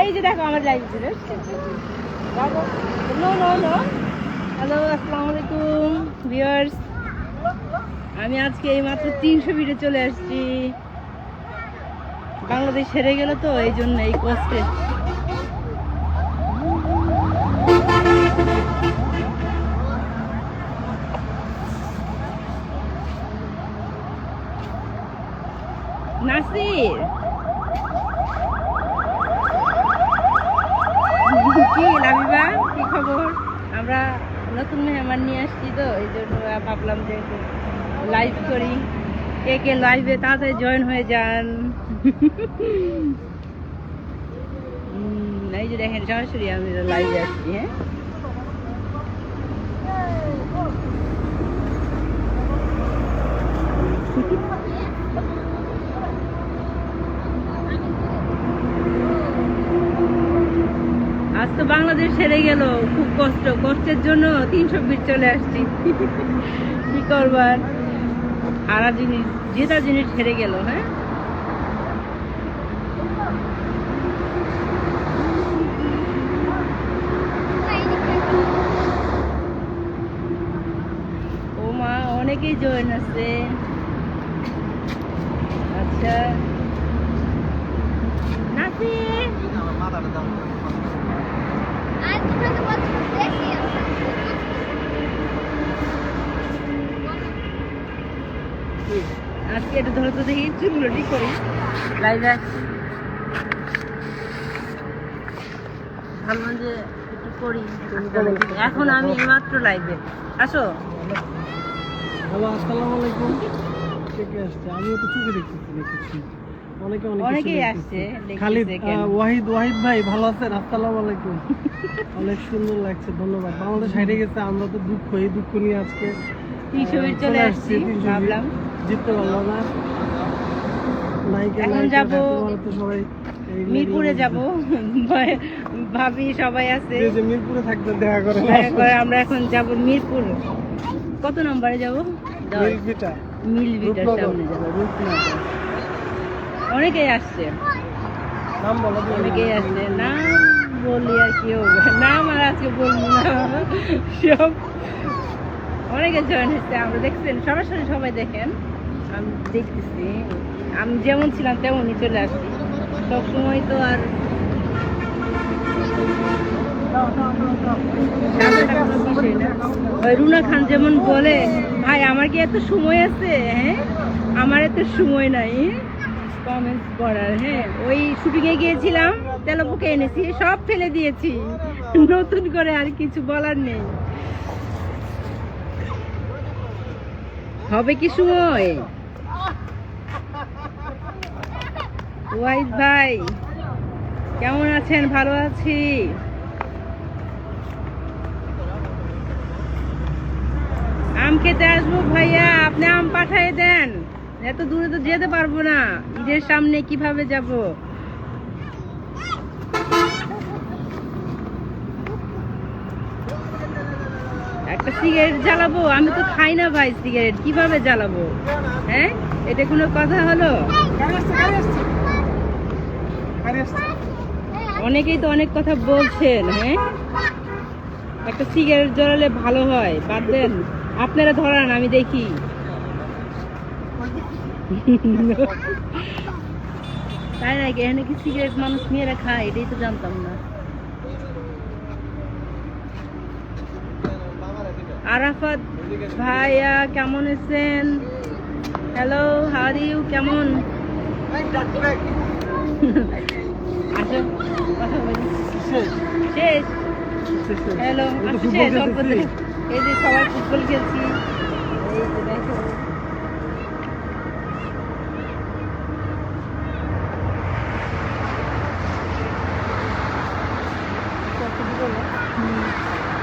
এই যে দেখো আমার লাইভ ছিল হ্যালো আলাইকুম আমি আজকে এই মাত্র তিনশো ফিটে চলে আসছি। বাংলাদেশ হেরে গেল তো, এই জন্য এই কষ্টে নাসির! কি খবর? আমরা নতুন মেহমান নিয়ে আসছি তো, এই জন্য ভাবলাম যে লাইভ করি। কে কে লাইভে তাড়াতাড়ি জয়েন হয়ে যান। এই যে সরাসরি আমি লাইভে আসছি হ্যাঁ? বাংলাদেশ হেরে গেল। খুব কষ্ট। কষ্টের জন্য তিনশো ফিট চলে আসছি। কি করবার? হারা জিনিস, যেটা জিনিস হেরে গেল হ্যাঁ? ও মা, অনেকেই জয়েন আচ্ছা। আজকে এটা ধরো তো দেখি চুলগুলো ঠিক করি। লাইভে ভাবলাম যে একটু করি এখন আমি মাত্র লাইভে। আসো। হ্যালো আসসালামু আলাইকুম। কে কে আসছে? আমিও তো চোখে দেখতেছি দেখেছি। অনেকে অনেক আসছে, খালিদ ওয়াহিদ ওয়াহিদ ভাই ভালো আছেন? আসসালামু আলাইকুম। অনেক সুন্দর লাগছে ধন্যবাদ। বাংলাদেশ হারিয়ে গেছে আমরা তো দুঃখ এই দুঃখ নিয়ে আজকে তিনশো চলে আসছি ভাবলাম। জিততে পারল না। এখন যাব এই মিরপুরে যাব। ভাবি সবাই আছে। মিরপুরে থাকতে দেখা করে আমরা এখন যাব মিরপুর। কত নম্বরে যাব? সামনে যাব। অনেকেই আসছে। নাম বলো অনেকেই আসছে। নাম বললি আর কি হবে? না, আমার আজকে বলব না। সব অনেকে জয়েন হচ্ছে আমরা দেখছেন সরাসরি সবাই দেখেন। আমি দেখতেছি। আমি যেমন ছিলাম তেমনই চলে আসছি। সবসময় তো আর রুনা খান যেমন বলে, ভাই, আমার কি এত সময় আছে? হ্যাঁ? আমার এত সময় নাই। কমেন্টস পড়ার হ্যাঁ? ওই শুটিংয়ে গিয়েছিলাম। তেলাপোকে এনেছি, সব ফেলে দিয়েছি। নতুন করে আর কিছু বলার নেই। হবে কি সময় ভাই, কেমন আছেন? ভালো আছি। আম খেতে আসব ভাইয়া, আপনি আম পাঠিয়ে দেন। এত দূরে তো যেতে পারব না। ঈদের সামনে কীভাবে যাব? একটা সিগারেট জ্বালাবো? আমি তো খাই না ভাই সিগারেট কীভাবে জ্বালাবো? হ্যাঁ? এটা কোনো কথা হলো। অনেকেই তো অনেক কথা বলছেন হ্যাঁ? একটা সিগারেট জ্বালালে ভালো হয়। বাদ দেন। আপনারা ধরান, আমি দেখি। তাই নাকি? এখানে কি সিগারেট মানুষ মেয়েরা খায়? এটাই তো জানতাম না। আরাফাত ভাইয়া কেমন আছেন? হ্যালো হারিউ ইউ কেমন? শেষ। হ্যালো। এই যে সবাই ফুটবল খেলছি। এই যে দেখো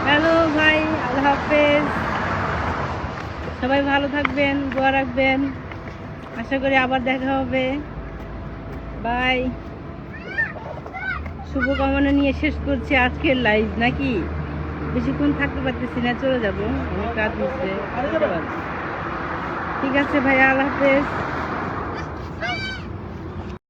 হ্যালো ভাই আল্লাহ হাফেজ সবাই ভালো থাকবেন, দোয়া রাখবেন। আশা করি আবার দেখা হবে। বাই। শুভকামনা নিয়ে শেষ করছি আজকের লাইভ নাকি? বেশিক্ষণ থাকতে পারতেছি না, চলে যাব। রাত হচ্ছে। ঠিক আছে ভাই, আল্লাহ হাফেজ।